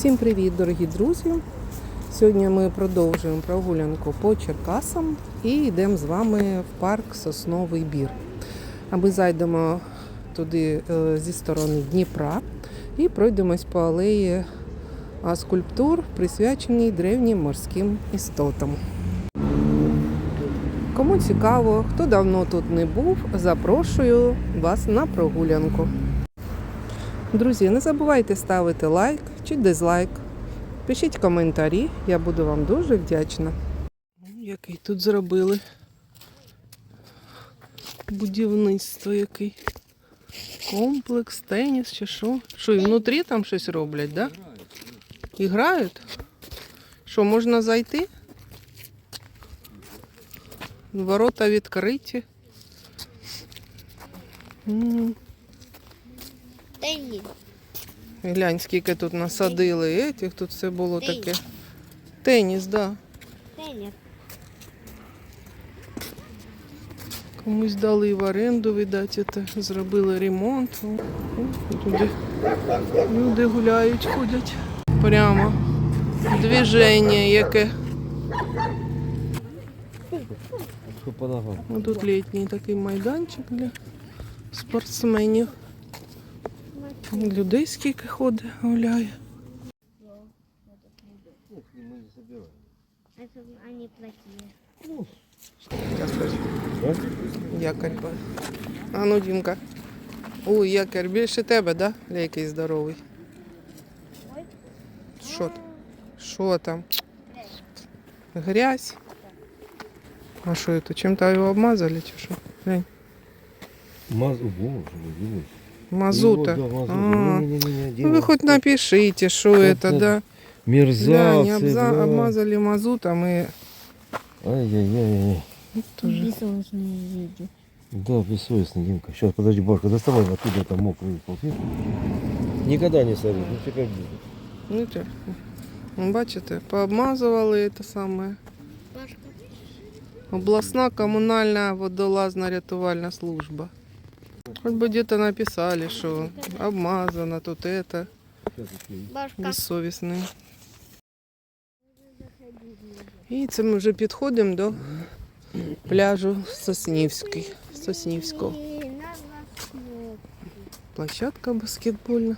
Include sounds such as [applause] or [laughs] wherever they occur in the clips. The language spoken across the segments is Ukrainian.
Всім привіт, дорогі друзі! Сьогодні ми продовжуємо прогулянку по Черкасам і йдемо з вами в парк Сосновий Бір. А ми зайдемо туди е, зі сторони Дніпра і пройдемось по алеї скульптур, присвяченій древнім морським істотам. Кому цікаво, хто давно тут не був, запрошую вас на прогулянку. Друзі, не забувайте ставити лайк чи дизлайк. Пишіть коментарі, я буду вам дуже вдячна. Який тут зробили будівництво який. Комплекс, теніс чи що? Що, і внутрі там щось роблять, да? І грають? Що, можна зайти? Ворота відкриті. Теніс. Глянь, скільки тут насадили етіх, тут все було Теніс. таке. Теніс, так. Да. Теніс. Комусь дали в оренду, видать, це, зробили ремонт. Туди люди гуляють, ходять. Прямо движення яке. Ну, тут літній такий майданчик для спортсменів. Людей скільки ходить, гуляє. Они плохие. Якорь. ба- А ну, Дімка. Ой, якорь, більше тебе, да? Ля який здоровий. Що? Що там? Грязь. А що это? Чем-то його обмазали чи що? Глянь. Маз... Боже, дивись. Мазута. Ну, да, мазута. А. Ну вы хоть напишите, что это, это да? Да, Мерзавцы, не обза- бля. обмазали мазутом и Ай-яй-яй. тоже. Бессовестные люди. Да, бессовестный, Димка. Сейчас, подожди, бабушка, доставай оттуда там мокрый полтин. Никогда не сорви, ну теперь будет. Ну? Ну, Бачите, пообмазували це саме. Обласна комунальна водолазна рятувальна служба. Хоч би где-то написали, що обмазано тут это, безсовісний. І це ми вже підходимо до пляжу Соснівський. Соснівського. Площадка баскетбольна.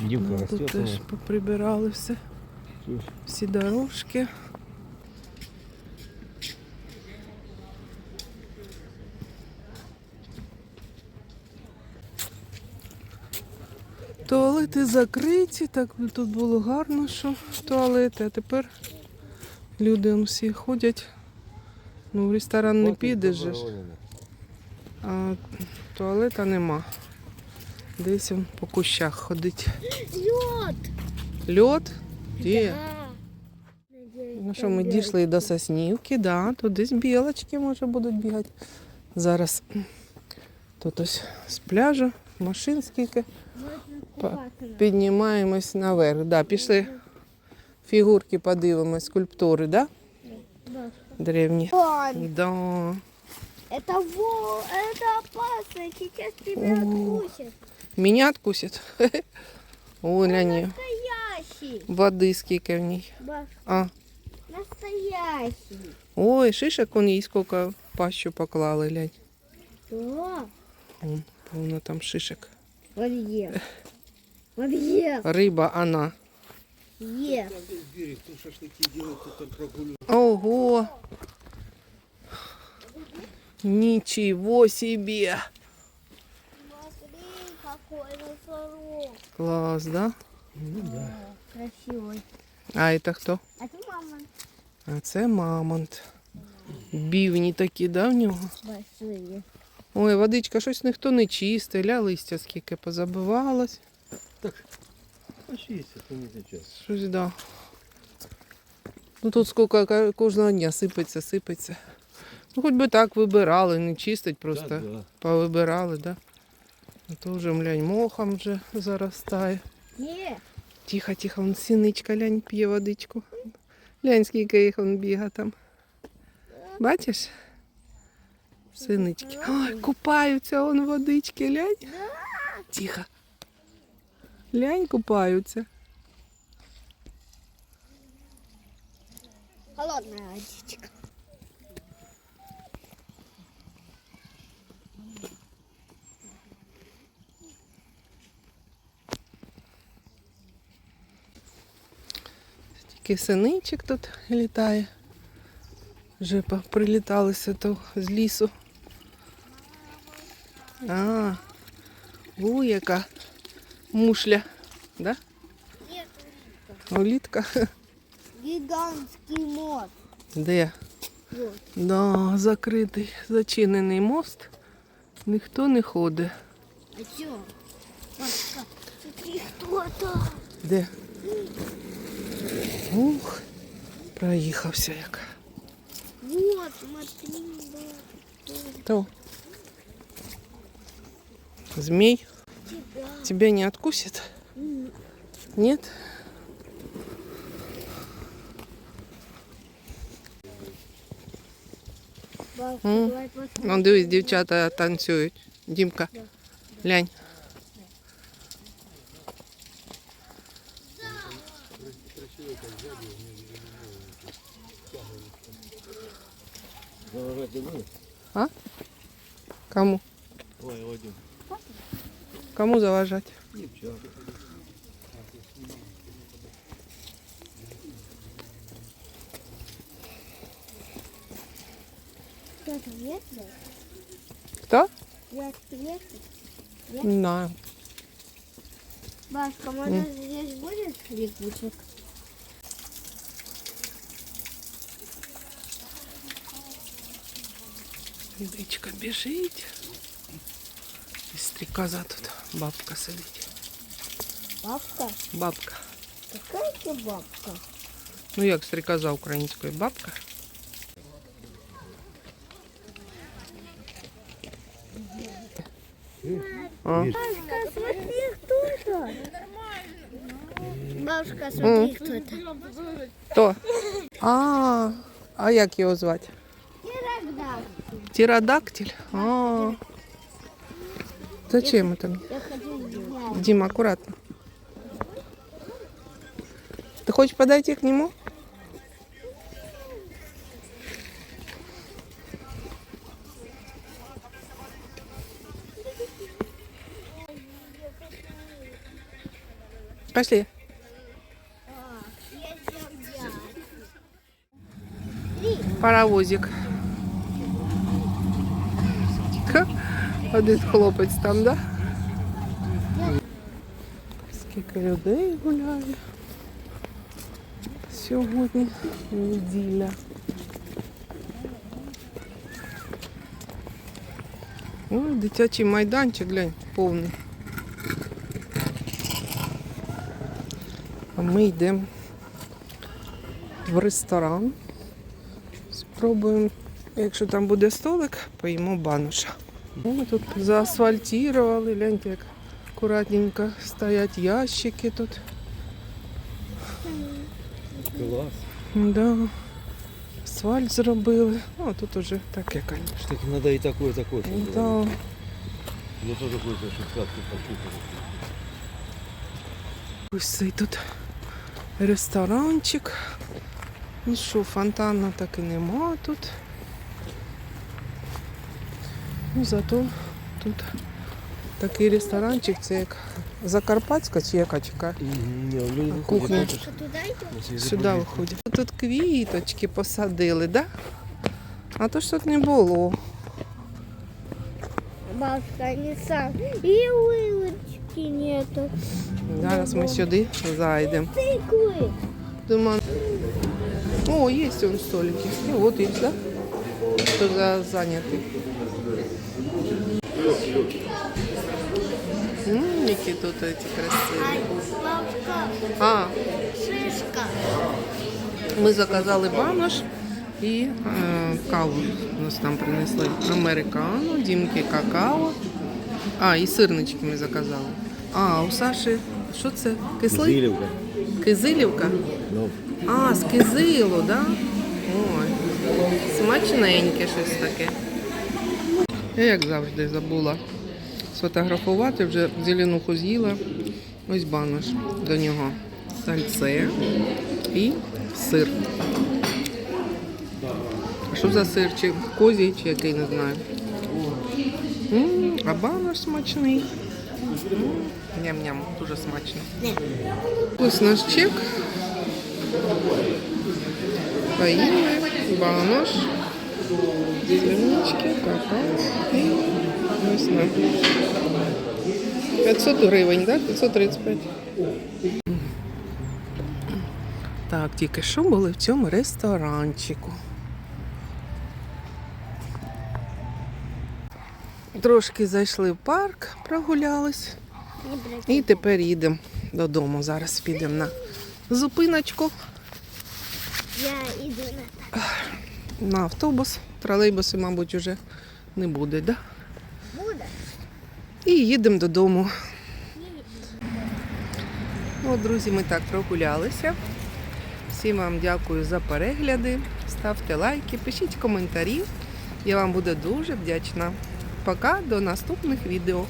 Димка Ну, тут теж поприбирали все. Всі дорожки. Туалети закриті, так тут було гарно, що туалети, а тепер люди всі ходять. Ну, в ресторан не підеш, же ж, а туалета нема. Десь он по кущах ходить. Лед. Льот? Де? Да. Ну що, ми дійшли до Соснівки, да, тут десь білочки може будуть бігати. Зараз тут ось з пляжу, машин скільки. Піднімаємось наверх. Да, пішли фігурки подивимось, скульптури, да? Древні. Да. Это во, это опасно. Сейчас тебя откусят. Меня откусять. Ой, глянь, [laughs] Настоящий. води скільки в. Башка. А, Настоящий. ой, шишок он їй скільки в пащу поклали, глянь. Да. Вон, повно там шишок. Вот ел. Вот ел. Риба, она. Ел. Ого! Ничего себе! Смотри, какой носорог. Класс, да? Красивый. А это хто? А ты мама А це мамонт. Бівні такі, да, в нього? большие. Ой, водичка, щось ніхто не чистить, ля листя скільки позабивалось. Почистят, ну не сейчас. Щось, да. Ну тут скільки кожного дня сипеться, сипеться. Ну хоч би так вибирали, не чистить, просто Да, да. повибирали, да? А то вже, глянь, мохом вже заростає. Не, Тихо, тихо, вон синичка, лянь, п'є водичку. Глянь, скільки їх он біга там. Бачиш? Синички. Ой, купаються он водички, глянь. Тихо. Лянь купаються. Холодная водичка. Тільки синичок тут літає. Вже приліталися то з лісу. А, у, яка мушля, да? Нет, Улітка. гигантский мост. Де? Вот. Да, закритий, зачинений мост. Ніхто не ходить. А? Папка, смотри, кто-то. Де? Ух, проїхався як. Вот, смотри, да. То. Змей Тебя. тебя не откусит? М, Нет? Бабка, М. давай посмотрим. Он дивись, дівчата танцюють. Дімка, глянь. Заважать не будет? Кому? Ой, Вадим. Кому заважать? Кто? Я Не знаю. Башка, может М. здесь будет липучек? Дичка бежите! І стрікоза тут. Бабка сидить. Бабка? Бабка. Какая ты бабка? Ну як стрікоза українською? Бабка? А, Бабушка, смотри, кто это? Бабушка, смотри, кто это? хто? А, а як його звати? Иногда. Тиродактиль? А. Зачем это. Дима, аккуратно. Ты хочешь подойти к нему? Пошли. Паровозик. Один хлопець там, да? Скільки людей гуляє. Сьогодні неділя. О, дитячий майданчик, глянь, повний. А ми йдемо в ресторан. Спробуємо, якщо там буде столик, поїмо бануша. О, тут заасфальтували, гляньте, як акуратненько стоять ящики тут. Класс. Да. Асфальт зробили. О, тут уже таке, звісно. Надо и такое, и такое. Да. было. Ну что такое, что шутка Ось цей тут ресторанчик. Ну що, фонтана так і нема тут. Ну, зато тут такий ресторанчик, це як Закарпатська чи яка чека? Не, люди выходят, Кухня. это ж- Бабушка, туда идем? если Сюди заходить, виходять. Тут квіточки посадили, да? А то ж тут не було. Бабушка, не сам. И улочки нету. Зараз ми сюди зайдемо. Тыквы. Думаю, о, есть он столики. И вот есть, да? Кто за занятый. М, які тут эти красиві. А, шишка. ми заказали банош і е, каву. Нас там принесли американо, дімки какао. А, і сирнички ми заказали. А, у Саші, що це? Кислий? Зилевка. Кизилівка? Ну, А, з кизилу, да? Ой, смачненьке щось таке. Я як завжди забула сфотографувати, вже зеленуху з'їла. Ось банош до нього. Сальце і сир. А що за сир? Чи козій, чи який, не знаю. М, А банош смачний. М, Ням-ням, дуже смачно. Ось наш чек. Поїли, банош, зеленочки, какао і ось на 500 гривень, так? 535. Так, тільки що були в цьому ресторанчику. Трошки зайшли в парк, прогулялись. І тепер їдемо додому. Зараз підемо на зупиночку, Я иду на на автобус. Тролейбуси, мабуть, вже не буде, да? Буде. І їдемо додому. От, друзі, ми так прогулялися. Всім вам дякую за перегляди. Ставте лайки, пишіть коментарі. Я вам буду дуже вдячна. Пока, до наступних відео.